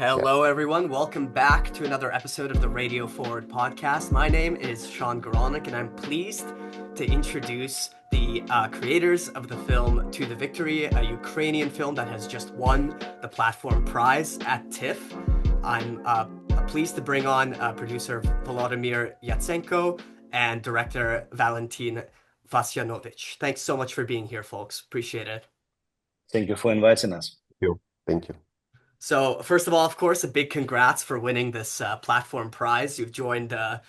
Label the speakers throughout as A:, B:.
A: Hello, everyone. Welcome back to another episode of the Radio Forward podcast. My name is Sean Goronik, and I'm pleased to introduce the uh, creators of the film To the Victory, a Ukrainian film that has just won the Platform Prize at TIFF. I'm uh, pleased to bring on uh, producer Volodymyr Yatsenko and director Valentin Vasyanovich. Thanks so much for being here, folks. Appreciate it.
B: Thank you for inviting us.
C: Thank you. Thank you.
A: So, first of all, of course, a big congrats for winning this uh, platform prize. You've joined a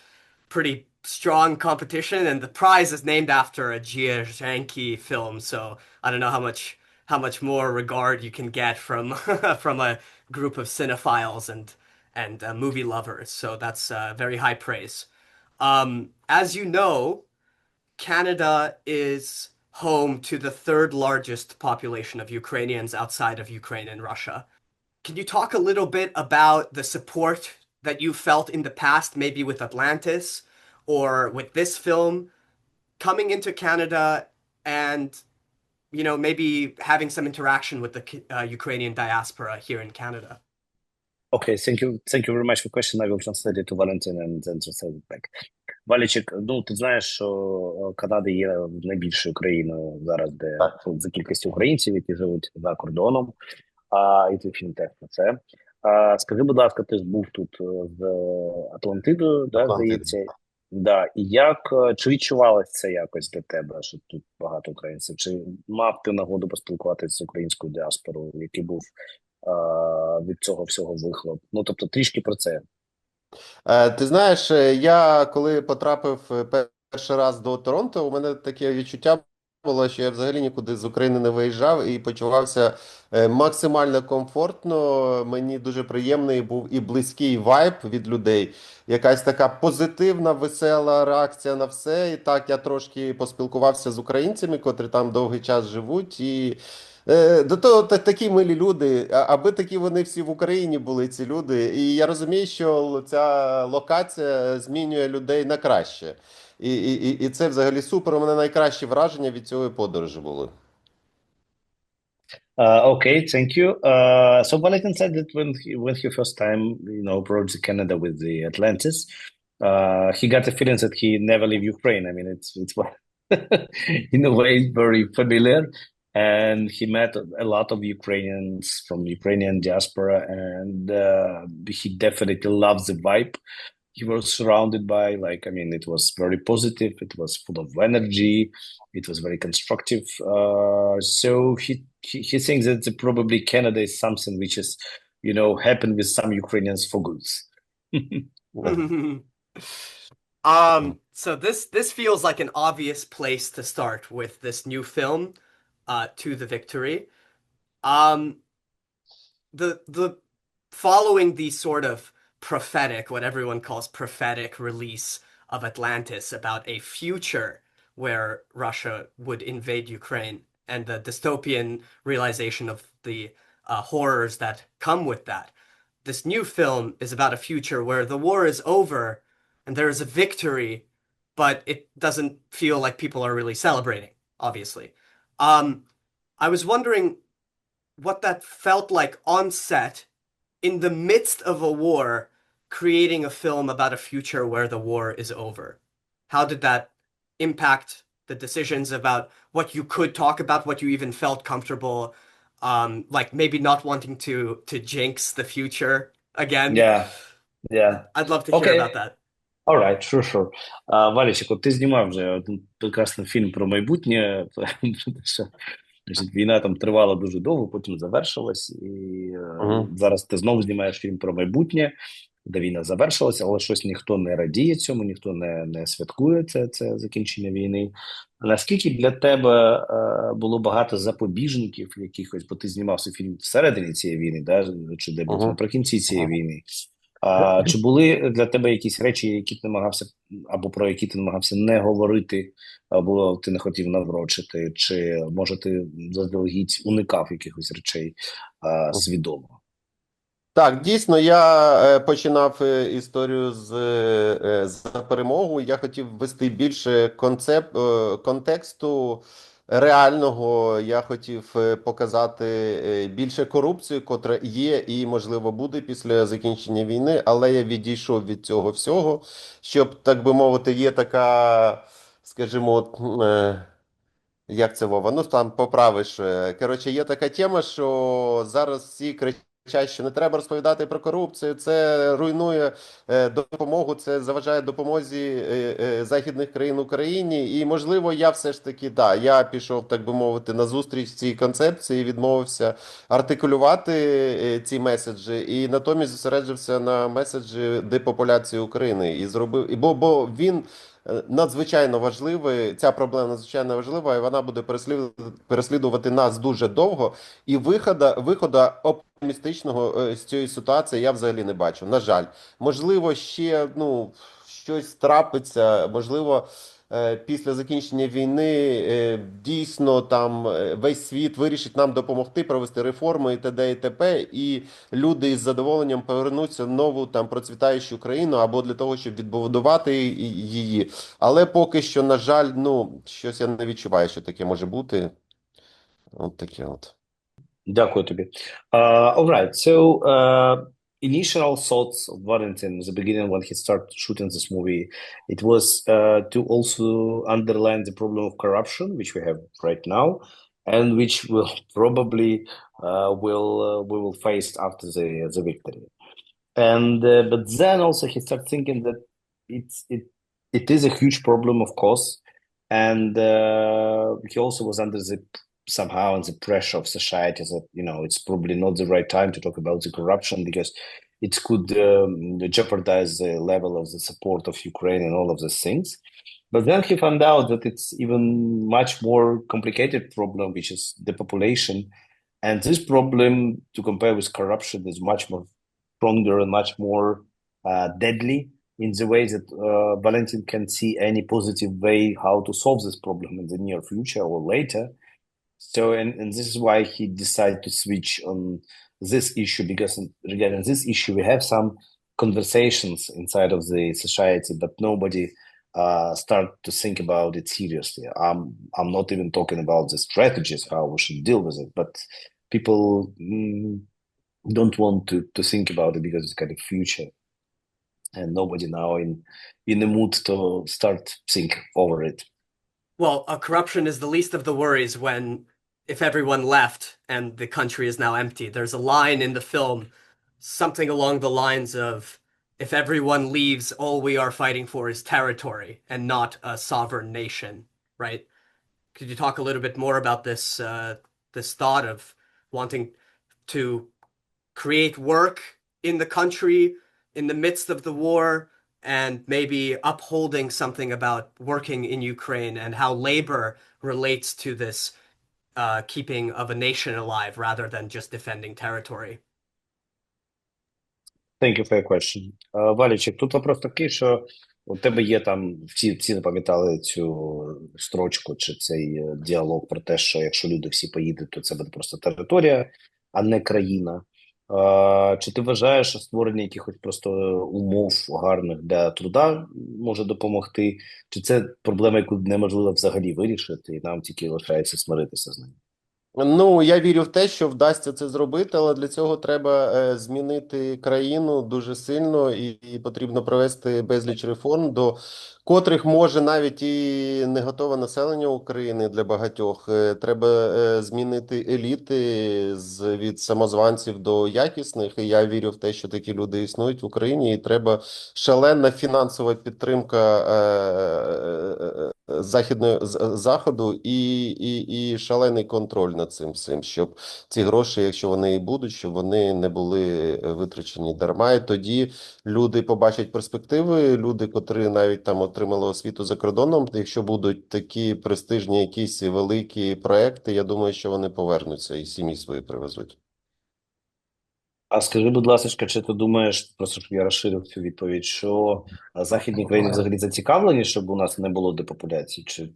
A: pretty strong competition, and the prize is named after a Gierjanki film. So, I don't know how much how much more regard you can get from from a group of cinephiles and and uh, movie lovers. So that's uh, very high praise. Um, as you know, Canada is home to the third largest population of Ukrainians outside of Ukraine and Russia. Can you talk a little bit about the support that you felt in the past, maybe with Atlantis or with this film, coming into Canada and, you know, maybe having some interaction with the uh, Ukrainian diaspora here in Canada?
B: Okay, thank you. Thank you very much for question. I will translate it to Valentin and then translate it back. Валічик, ну ти знаєш, що Канада є найбільшою країною зараз, де за кількістю українців, які живуть за кордоном. А, і твій фільм теж про це. А, Скажи, будь ласка, ти ж був тут з Атлантидою, да, здається. Да, і як чи відчувалося це якось для тебе, що тут багато українців? Чи мав ти нагоду поспілкуватися з українською діаспорою, який був а, від цього всього вихлоп? Ну тобто трішки про це.
C: Е, ти знаєш, я коли потрапив перший раз до Торонто, у мене таке відчуття було, що я взагалі нікуди з України не виїжджав і почувався е, максимально комфортно. Мені дуже приємний був і близький вайб від людей. Якась така позитивна, весела реакція на все. І так я трошки поспілкувався з українцями, котрі там довгий час живуть. і е, до того такі милі люди, аби такі вони всі в Україні були, ці люди. І я розумію, що ця локація змінює людей на краще. І і, і це взагалі супер. У мене найкращі враження від цієї подорожі були.
B: Uh, okay, thank you. Uh, so Valentin said that when he, when he first time, you know, approached Canada with the Atlantis, uh, he got the feeling that he never leave Ukraine. I mean, it's it's in a way very familiar, and he met a lot of Ukrainians from Ukrainian diaspora, and uh, he definitely loves the vibe he was surrounded by like i mean it was very positive it was full of energy it was very constructive uh, so he, he, he thinks that probably canada is something which is you know happened with some ukrainians for goods
A: um so this this feels like an obvious place to start with this new film uh to the victory. Um the the following the sort of prophetic, what everyone calls prophetic release of Atlantis about a future where Russia would invade Ukraine and the dystopian realization of the uh, horrors that come with that. This new film is about a future where the war is over and there is a victory, but it doesn't feel like people are really celebrating, obviously. Um, I was wondering what that felt like on set in the midst of a war creating a film about a future where the war is over? How did that impact the decisions about what you could talk about, what you even felt comfortable, um, like maybe not wanting to to jinx the future again?
B: Yeah, yeah.
A: I'd love to hear okay. about that.
B: All right, sure, sure. Uh, Валічик, от ти знімав вже один прекрасний фільм про майбутнє. Значить, Війна там тривала дуже довго, потім завершилась, і uh -huh. зараз ти знову знімаєш фільм про майбутнє Де війна завершилася, але щось ніхто не радіє цьому, ніхто не не святкує це це закінчення війни. Наскільки для тебе е, було багато запобіжників якихось, бо ти знімався фільм всередині цієї війни, да? чи де uh -huh. наприкінці цієї -huh. війни? А чи були для тебе якісь речі, які ти намагався або про які ти намагався не говорити, або ти не хотів наврочити, чи може ти заздалегідь уникав якихось речей а, свідомо?
C: Так, дійсно, я е, починав е, історію з е, за перемогу. Я хотів ввести більше концепт контексту реального я хотів показати більше корупції, котра є і, можливо, буде після закінчення війни, але я відійшов від цього всього, щоб, так би мовити, є така, скажімо, як це Вова? Ну там поправиш. Коротше, є така тема, що зараз всі кричать, що не треба розповідати про корупцію. Це руйнує е, допомогу, це заважає допомозі е, е, західних країн Україні. І можливо, я все ж таки да, я пішов, так би мовити, на зустріч цій концепції, відмовився артикулювати ці меседжі, і натомість зосереджився на меседжі депопуляції України і зробив, і бо, бо він. Надзвичайно важливий, ця проблема надзвичайно важлива, і вона буде переслідувати, нас дуже довго. І виходу, виходу оптимістичного е, з цієї ситуації я взагалі не бачу. На жаль, можливо, ще ну щось трапиться. Можливо, після закінчення війни е, дійсно там е, весь світ вирішить нам допомогти провести реформи і т.д. і т.п. І люди із задоволенням повернуться в нову там процвітаючу країну або для того, щоб відбудувати її. Але поки що, на жаль, ну щось я не відчуваю, що таке може бути. От таке от.
B: Дякую тобі. Uh, all right. So, uh, initial thoughts of Valentin at the beginning when he started shooting this movie, it was uh, to also underline the problem of corruption, which we have right now, and which will probably uh, will uh, we will face after the the victory. And uh, but then also he started thinking that it's it it is a huge problem, of course, and uh, he also was under the somehow in the pressure of society that you know it's probably not the right time to talk about the corruption because it could um, jeopardize the level of the support of Ukraine and all of these things. But then he found out that it's even much more complicated problem, which is the population, and this problem to compare with corruption is much more stronger and much more uh, deadly in the way that uh, Valentin can see any positive way how to solve this problem in the near future or later. So, and, and this is why he decided to switch on this issue because regarding this issue, we have some conversations inside of the society, but nobody uh, start to think about it seriously. I'm I'm not even talking about the strategies how we should deal with it, but people mm, don't want to to think about it because it's kind of future, and nobody now in in the mood to start think over it.
A: Well, uh, corruption is the least of the worries when, if everyone left and the country is now empty. There's a line in the film, something along the lines of, if everyone leaves, all we are fighting for is territory and not a sovereign nation, right? Could you talk a little bit more about this, uh, this thought of wanting to create work in the country in the midst of the war and maybe upholding something about working in Ukraine and how labor relates to this uh, keeping of a nation alive rather than just defending territory.
B: Thank you for your question. Uh, Валічик, тут вопрос такий, що у тебе є там, всі, всі запам'ятали цю строчку чи цей е, діалог про те, що якщо люди всі поїдуть, то це буде просто територія, а не країна. Чи ти вважаєш, що створення якихось просто умов гарних для труда може допомогти? Чи це проблема, яку неможливо взагалі вирішити, і нам тільки лишається смиритися з нею?
C: Ну, я вірю в те, що вдасться це зробити, але для цього треба е, змінити країну дуже сильно, і, і потрібно провести безліч реформ, до котрих може навіть і не готове населення України для багатьох. Е, Треба е, змінити еліти з від самозванців до якісних. І я вірю в те, що такі люди існують в Україні, і треба шалена фінансова підтримка е, е, західної заходу і, і, і шалений контроль над цим всім, щоб ці гроші, якщо вони і будуть, щоб вони не були е, витрачені дарма. І тоді люди побачать перспективи. Люди, котрі навіть там отримали освіту за кордоном, якщо будуть такі престижні якісь великі проекти, я думаю, що вони повернуться і сім'ї свої привезуть.
B: А скажи, будь ласка, чи ти думаєш, просто щоб я розширив цю відповідь, що західні країни взагалі зацікавлені, щоб у нас не було депопуляції, чи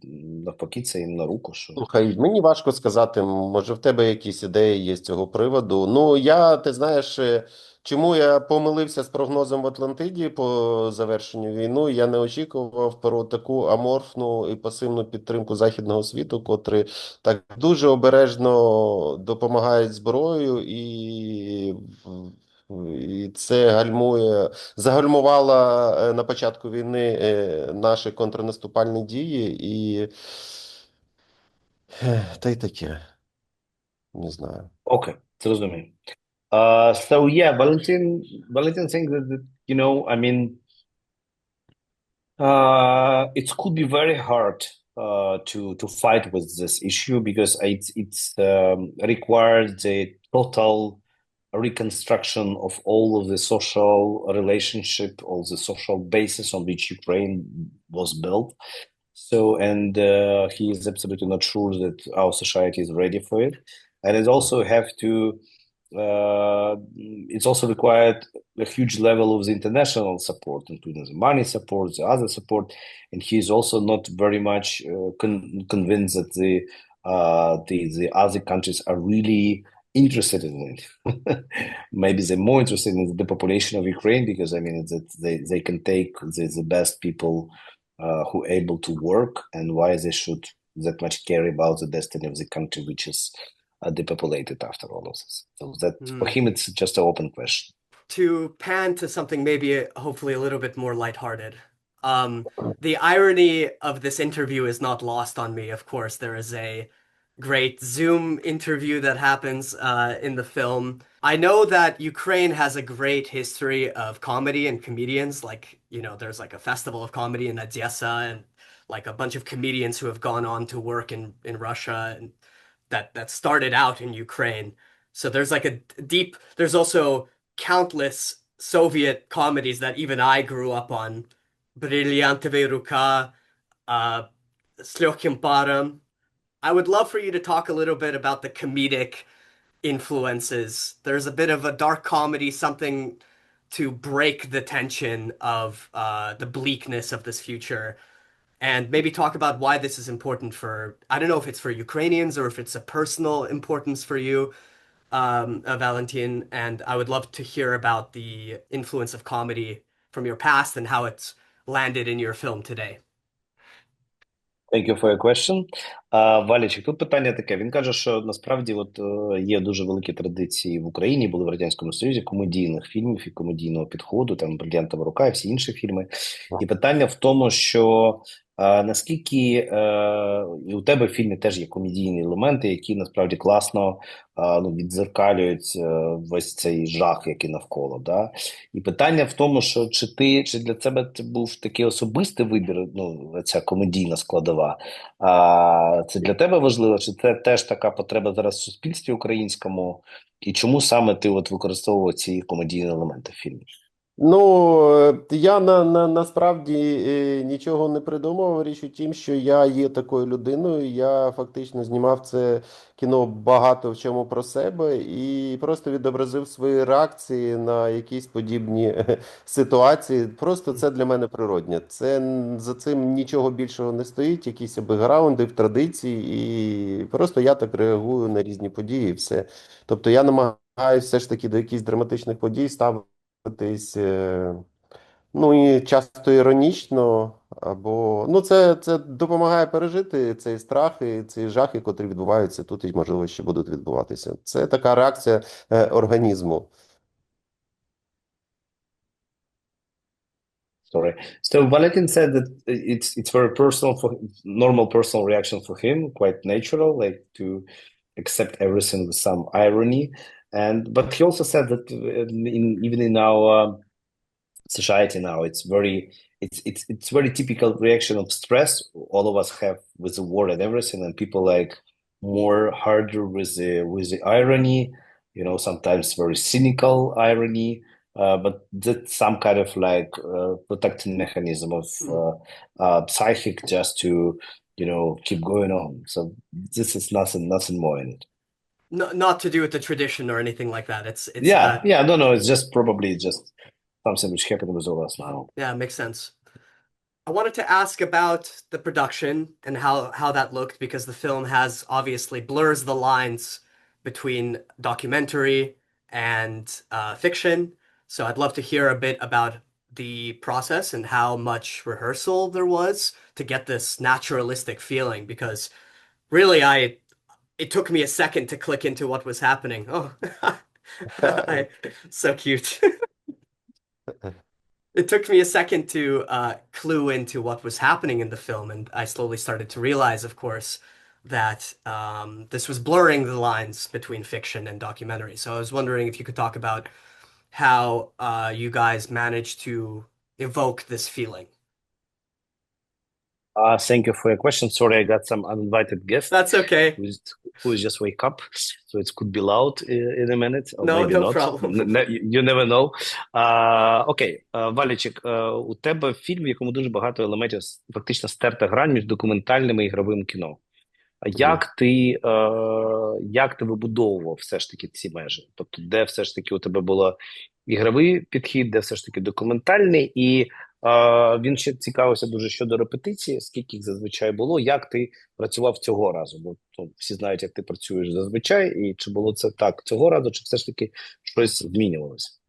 B: навпаки це їм на руку? Що
C: Слухай, мені важко сказати, може в тебе якісь ідеї є з цього приводу. Ну, я, ти знаєш, е, чому я помилився з прогнозом в Атлантиді по завершенню війни. Я не очікував про таку аморфну і пасивну підтримку західного світу, котрі так дуже обережно допомагають зброєю, і, і це гальмує, загальмувало е, на початку війни е, наші контрнаступальні дії, і та й таке. Не знаю.
B: Okay, зрозумів. Uh, so yeah, Valentin, Valentin thinks that, that, you know, I mean, uh, it could be very hard uh, to to fight with this issue because it it's um, requires a total reconstruction of all of the social relationship, all the social basis on which Ukraine was built. So, and uh, he is absolutely not sure that our society is ready for it, and it also have to. Uh, it's also required a huge level of the international support, including the money support, the other support, and he is also not very much uh, con- convinced that the uh, the the other countries are really interested in it. Maybe they're more interested in the population of Ukraine because I mean that they, they can take the, the best people uh, who are able to work and why they should that much care about the destiny of the country which is uh, depopulated after all of this. So that for
A: Mm.
B: him it's just an open question.
A: To pan to something maybe hopefully a little bit more lighthearted. Um, the irony of this interview is not lost on me. Of course, there is a great Zoom interview that happens uh, in the film. I know that Ukraine has a great history of comedy and comedians. Like, you know, there's like a festival of comedy in Odessa and like a bunch of comedians who have gone on to work in, in Russia and that that started out in Ukraine. So there's like a deep. There's also countless Soviet comedies that even I grew up on. Brilyanteve Ruka, uh, Slyokim Param. I would love for you to talk a little bit about the comedic influences. There's a bit of a dark comedy, something to break the tension of uh, the bleakness of this future and maybe talk about why this is important for, I don't know if it's for Ukrainians or if it's a personal importance for you, um, uh, Valentin. And I would love to hear about the influence of comedy from your past and how it's landed in your film today.
B: Thank you for your question. Uh, Валічик, тут питання таке. Він каже, що насправді от е, є дуже великі традиції в Україні, були в Радянському Союзі комедійних фільмів і комедійного підходу, там «Брилліантова рука» і всі інші фільми. І питання в тому, що наскільки е, і у тебе в фільмі теж є комедійні елементи, які насправді класно ну, відзеркалюють е, весь цей жах, який навколо. Да? І питання в тому, що чи ти чи для тебе це був такий особистий вибір, ну ця комедійна складова. А це для тебе важливо, чи це теж така потреба зараз в суспільстві українському? І чому саме ти от використовував ці комедійні елементи в фільмі?
C: Ну, е, я на, на, насправді е, нічого не придумав. Річ у тім, що я є такою людиною. Я фактично знімав це кіно багато в чому про себе і просто відобразив свої реакції на якісь подібні е, ситуації. Просто це для мене природне. Це за цим нічого більшого не стоїть, якісь бекграунди, традиції, і просто я так реагую на різні події. і Все. Тобто я намагаюся все ж таки до якихось драматичних подій ставити ставитись, е, ну і часто іронічно, або ну це, це допомагає пережити цей страх і ці жахи, котрі відбуваються тут і, можливо, ще будуть відбуватися. Це така реакція е, організму.
B: Sorry. So Valentin said that it's it's very personal for normal personal reaction for him, quite natural, like to accept everything with some irony. And but he also said that uh, in even in our society now, it's very it's it's it's very typical reaction of stress. All of us have with the war and everything, and people like more harder with the with the irony. You know, sometimes very cynical irony. Uh, but that's some kind of like uh, protecting mechanism of uh, uh, psychic just to you know keep going on. So this is nothing nothing more in it.
A: No, not to do with the tradition or anything like that. It's it's
B: yeah,
A: uh,
B: yeah, no, no, it's just probably just something which happened with all us now.
A: Yeah, makes sense. I wanted to ask about the production and how how that looked because the film has obviously blurs the lines between documentary and uh, fiction. So I'd love to hear a bit about the process and how much rehearsal there was to get this naturalistic feeling because really I it took me a second to click into what was happening. Oh, I, so cute. It took me a second to uh, clue into what was happening in the film, and I slowly started to realize, of course, that um, this was blurring the lines between fiction and documentary. So I was wondering if you could talk about how uh, you guys managed to evoke this feeling.
B: Uh, thank you for your question. Sorry, I got some uninvited guests
A: That's okay.
B: who's who's just wake up, so it could be loud in, in a minute, or
A: No,
B: maybe
A: no
B: not.
A: problem.
B: Ne- you never know. А, окей, а, Валічик, а, у тебе фільм, в якому дуже багато елементів, фактично стерта грань між документальним і ігровим кіно. А як ти, е, як ти вибудовував все ж таки ці межі? Тобто, де все ж таки у тебе був ігровий підхід, де все ж таки документальний, і він ще цікавився дуже щодо репетиції, скільки їх зазвичай було, як ти працював цього разу? Бо ну, всі знають, як ти працюєш зазвичай, і чи було це так цього разу, чи все ж таки щось змінювалося?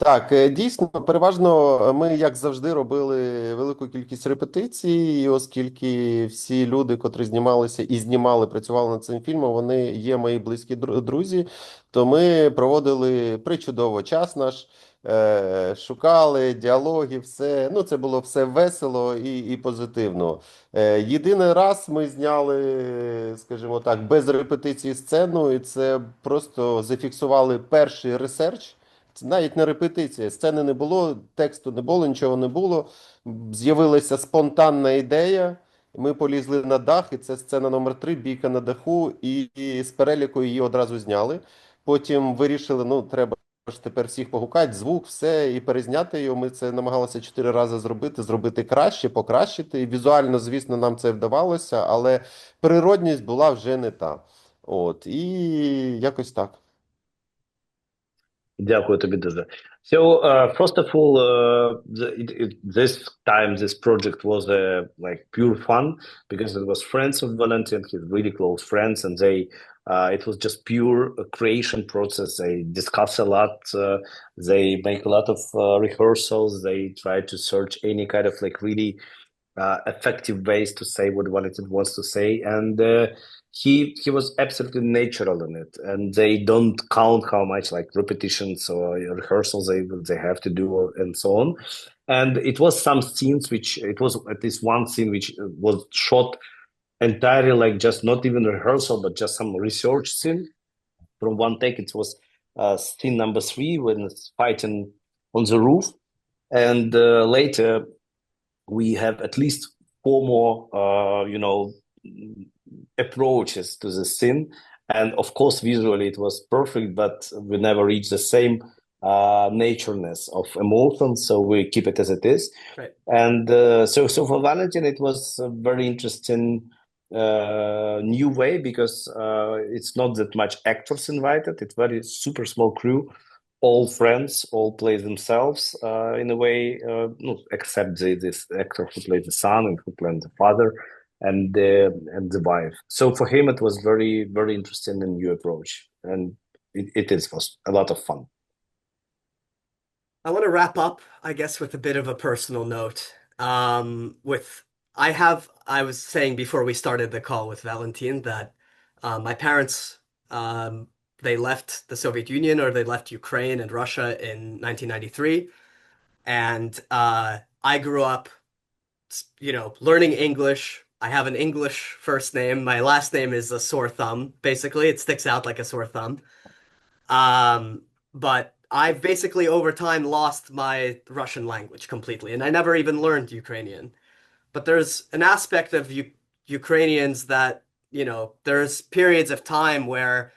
C: Так, е, дійсно, переважно е, ми, як завжди, робили велику кількість репетицій, і оскільки всі люди, котрі знімалися і знімали, працювали над цим фільмом, вони є мої близькі друзі, то ми проводили причудово час наш, е, шукали діалоги, все. Ну, це було все весело і, і позитивно. Е, Єдиний раз ми зняли, скажімо так, без репетиції сцену, і це просто зафіксували перший ресерч. Це навіть не репетиція, сцени не було, тексту не було, нічого не було. З'явилася спонтанна ідея. Ми полізли на дах, і це сцена номер три, бійка на даху, і, і з переліку її одразу зняли. Потім вирішили, ну, треба ж тепер всіх погукати, звук, все, і перезняти його. Ми це намагалися чотири рази зробити, зробити краще, покращити. І візуально, звісно, нам це вдавалося, але природність була вже не та. От, і якось так.
B: Дякую тобі дуже. So, uh, first of all, uh, the, it, it, this time this project was uh, like pure fun because it was friends of Valentin, his really close friends, and they uh, it was just pure uh, creation process. They discuss a lot, uh, they make a lot of uh, rehearsals, they try to search any kind of like really uh, effective ways to say what Valentin wants to say, and uh, he he was absolutely natural in it, and they don't count how much like repetitions or rehearsals they they have to do and so on. And it was some scenes which it was at least one scene which was shot entirely like just not even rehearsal, but just some research scene. From one take, it was uh, scene number three when it's fighting on the roof, and uh, later we have at least four more, uh, you know, approaches to the scene. And of course, visually it was perfect, but we never reached the same uh, natureness of emotion. So we keep it as it is.
A: Right.
B: And uh, so, so for Valentin, it was a very interesting uh, new way because uh, it's not that much actors invited. It's very super small crew all friends, all play themselves uh, in a way, uh, except the, this actor who played the son and who played the father and the and the wife. So for him, it was very very interesting and new approach, and it, it is was a lot of fun.
A: I want to wrap up, I guess, with a bit of a personal note. Um, with I have, I was saying before we started the call with Valentin that uh, my parents, um, they left the Soviet Union or they left Ukraine and Russia in 1993, and uh, I grew up, you know, learning English. I have an English first name. My last name is a sore thumb. Basically, it sticks out like a sore thumb. Um, but I've basically over time lost my Russian language completely, and I never even learned Ukrainian. But there's an aspect of U Ukrainians that, you know, there's periods of time where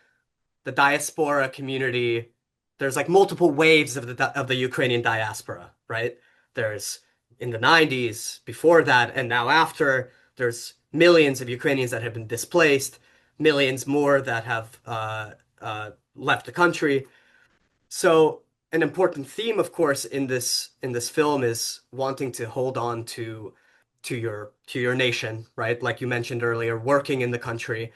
A: the diaspora community, there's like multiple waves of the of the Ukrainian diaspora, right? There's in the 90s, before that, and now after, there's millions of Ukrainians that have been displaced, millions more that have uh, uh, left the country. So an important theme, of course, in this in this film is wanting to hold on to to your to your nation, right? Like you mentioned earlier, working in the country.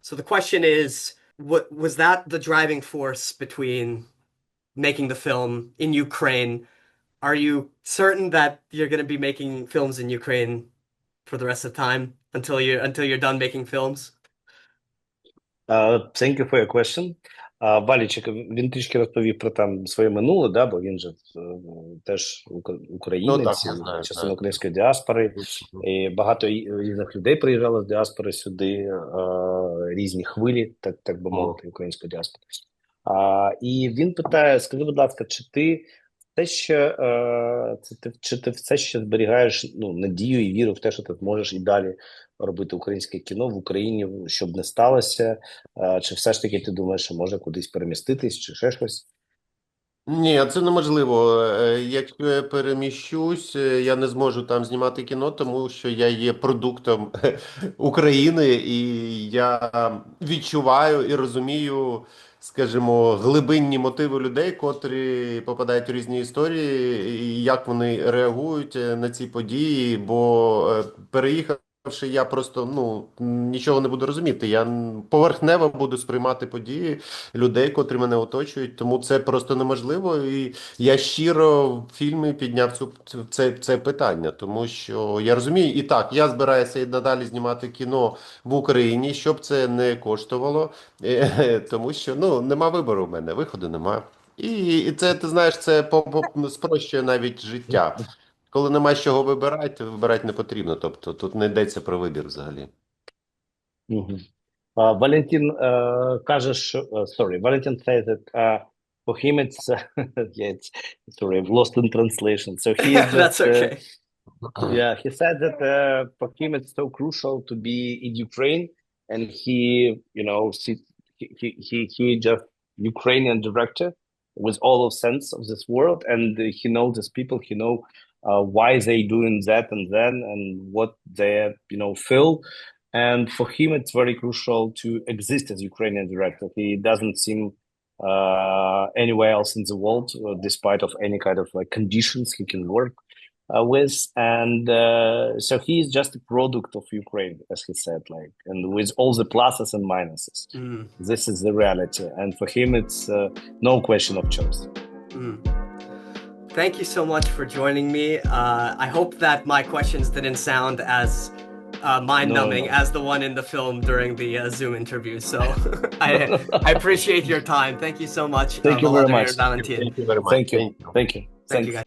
A: So the question is, what was that the driving force between making the film in Ukraine? Are you certain that you're going to be making films in Ukraine for the rest of time until you until you're done making films?
B: Uh, thank you for your question. Uh, Валічик, він трішки розповів про там своє минуле, да, бо він же е, теж українець,
C: Ну, так, знаю,
B: частина української діаспори. І багато різних людей приїжджало з діаспори сюди, е, різні хвилі, так, так би мовити, української діаспори. А, і він питає: скажи, будь ласка, чи ти все ще, е, це ти, чи ти все ще зберігаєш ну, надію і віру в те, що ти зможеш і далі робити українське кіно в Україні, щоб не сталося? Е, Чи все ж таки ти думаєш, що може кудись переміститись, чи ще щось?
C: Ні, це неможливо. Е, Якщо я переміщусь, е, я не зможу там знімати кіно, тому що я є продуктом України, і я відчуваю і розумію, скажімо, глибинні мотиви людей, котрі попадають у різні історії, і як вони реагують е, на ці події. Бо е, переїхавши, я просто ну нічого не буду розуміти. Я поверхнево буду сприймати події людей, котрі мене оточують, тому це просто неможливо. І я щиро в фільмі підняв цю це, це питання, тому що я розумію, і так, я збираюся і надалі знімати кіно в Україні, щоб це не коштувало, е, тому що ну нема вибору в мене, виходу нема. І, і це ти знаєш, це по, спрощує навіть життя. Коли нема з чого вибирати, вибирати не потрібно. Тобто тут не йдеться про вибір взагалі.
B: Мгм. А, Валентин е, каже, що е, sorry, Валентин says that uh, for him it's yeah, it's sorry, I've lost in translation. So he is
A: That's
B: just, uh,
A: okay.
B: Yeah, he said that uh, for him it's so crucial to be in Ukraine, and he, you know, he he he he just Ukrainian director with all of sense of this world, and uh, he knows these people. He know uh, why they doing that and then, and what they you know feel. And for him, it's very crucial to exist as Ukrainian director. He doesn't seem uh, anywhere else in the world, uh, despite of any kind of like conditions he can work uh, with and uh, so he is just a product of ukraine as he said like and with all the pluses and minuses
A: Mm,
B: this is the reality and for him it's uh, no question of choice
A: mm. Thank you so much for joining me. Uh, I hope that my questions didn't sound as uh, mind-numbing
B: No, no.
A: as the one in the film during the uh, Zoom interview. So I, I appreciate your time. Thank you so much.
B: Thank
A: uh,
B: you very much.
A: Valentin.
C: Thank you very much.
B: thank you
C: Thank you.
B: thank you
A: Thank you, guys.